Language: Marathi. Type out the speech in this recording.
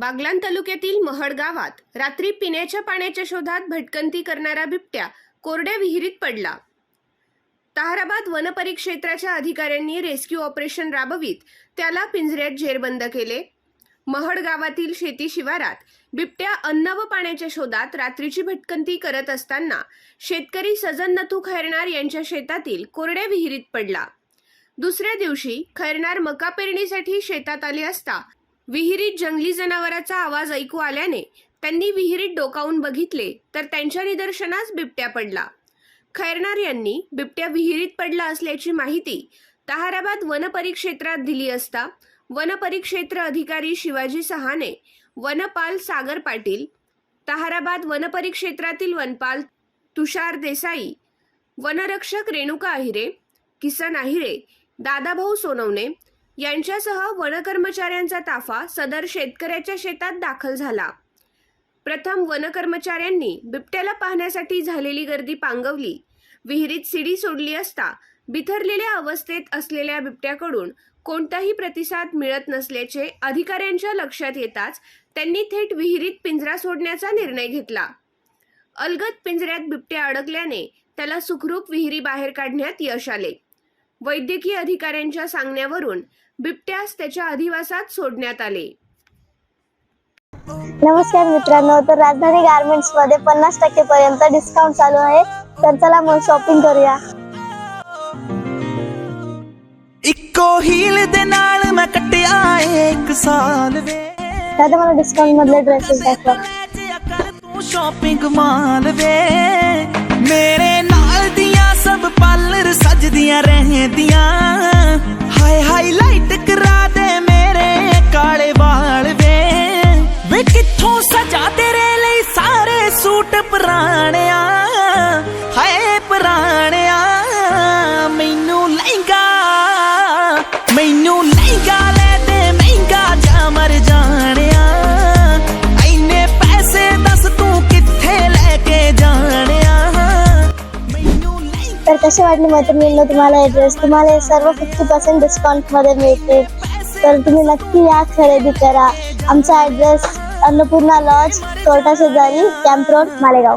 बागलान तालुक्यातील महड गावात रात्री पिण्याच्या पाण्याच्या शोधात भटकंती करणारा बिबट्या कोरड्या विहिरीत पडला. ताहराबाद वनपरिक्षेत्राच्या अधिकाऱ्यांनी रेस्क्यू ऑपरेशन राबवित त्याला पिंजऱ्यात जेरबंद केले. महड गावातील शेती शिवारात बिबट्या अन्न व पाण्याच्या शोधात रात्रीची भटकंती करत असताना शेतकरी सजन नथू खैरनार यांच्या शेतातील कोरड्या विहिरीत पडला. दुसऱ्या दिवशी खैरनार मका पेरणीसाठी शेतात आले असता विहिरीत जंगली जनावराचा आवाज ऐकू आल्याने त्यांनी विहिरीत डोकावून बघितले तर त्यांच्या निदर्शनास बिबट्या पडला. खैरनार यांनी बिबट्या विहिरीत पडला असल्याची माहिती ताहाराबाद वनपरिक्षेत्रात दिली असता वनपरिक्षेत्र अधिकारी शिवाजी सहाने वनपाल सागर पाटील ताहाराबाद वनपरिक्षेत्रातील वनपाल तुषार देसाई वनरक्षक रेणुका अहिरे किसन अहिरे दादाभाऊ सोनवणे यांच्यासह वनकर्मचाऱ्यांचा ताफा सदर शेतकऱ्याच्या शेतात दाखल झाला. प्रथम वनकर्मचाऱ्यांनी बिबट्याला पाहण्यासाठी झालेली गर्दी पांगवली. विहिरीत सिडी सोडली असता बिथरलेल्या अवस्थेत असलेल्या बिबट्याकडून कोणताही प्रतिसाद मिळत नसल्याचे अधिकाऱ्यांच्या लक्षात येताच त्यांनी थेट विहिरीत पिंजरा सोडण्याचा निर्णय घेतला. अलगद पिंजऱ्यात बिबट्या अडकल्याने त्याला सुखरूप विहिरी बाहेर काढण्यात यश आले. वैद्यकीय अधिकाऱ्यांच्या सांगण्यावरून बिबट्यास त्याच्या अधिवासात सोडण्यात आले नमस्कार मित्रांनो तर राजधानी गार्मेंट्स मध्ये पन्नास टक्के पर्यंत डिस्काउंट चालू आहे तर चला मग शॉपिंग करूया ਇੱਕੋ ਹੀਲ ਦੇ ਨਾਲ ਮੈਂ ਕੱਟਿਆ ਏ ਇੱਕ ਸਾਲ ਵੇ दादा मला डिस्काउंट मधले ड्रेसेस दाखवा ਜਿਆ ਕਰ ਤੂੰ ਸ਼ਾਪਿੰਗ ਸਾਰੇ ਸੂਟ ਪੁਰਾਣਿਆ ਹਾਏ ਪੁਰਾਣਿਆ ਮੈਨੂੰ ਲਹਿੰਗਾ ਮੈਨੂੰ ਲਹਿੰਗਾ ਲੈ ਦੇ ਮਹਿੰਗਾ ਜਾ ਮਰ ਜਾਣਿਆ ਐਨੇ ਪੈਸੇ ਦੱਸ ਤੂੰ ਕਿੱਥੇ ਲੈ ਕੇ ਜਾਣਿਆ ਮੈਨੂੰ ਲਹਿੰਗਾ तर कसे वाटले मैत्रिणींनो तुम्हाला हे ड्रेस तुम्हाला हे सर्व फिफ्टी पर्सेंट डिस्काउंट मध्ये मिळतील तर तुम्ही नक्की या खरेदी करा आमचा ऍड्रेस अन्नपूर्णा लॉज कोर्टा शेजारी कॅम्प रोड मालेगाव.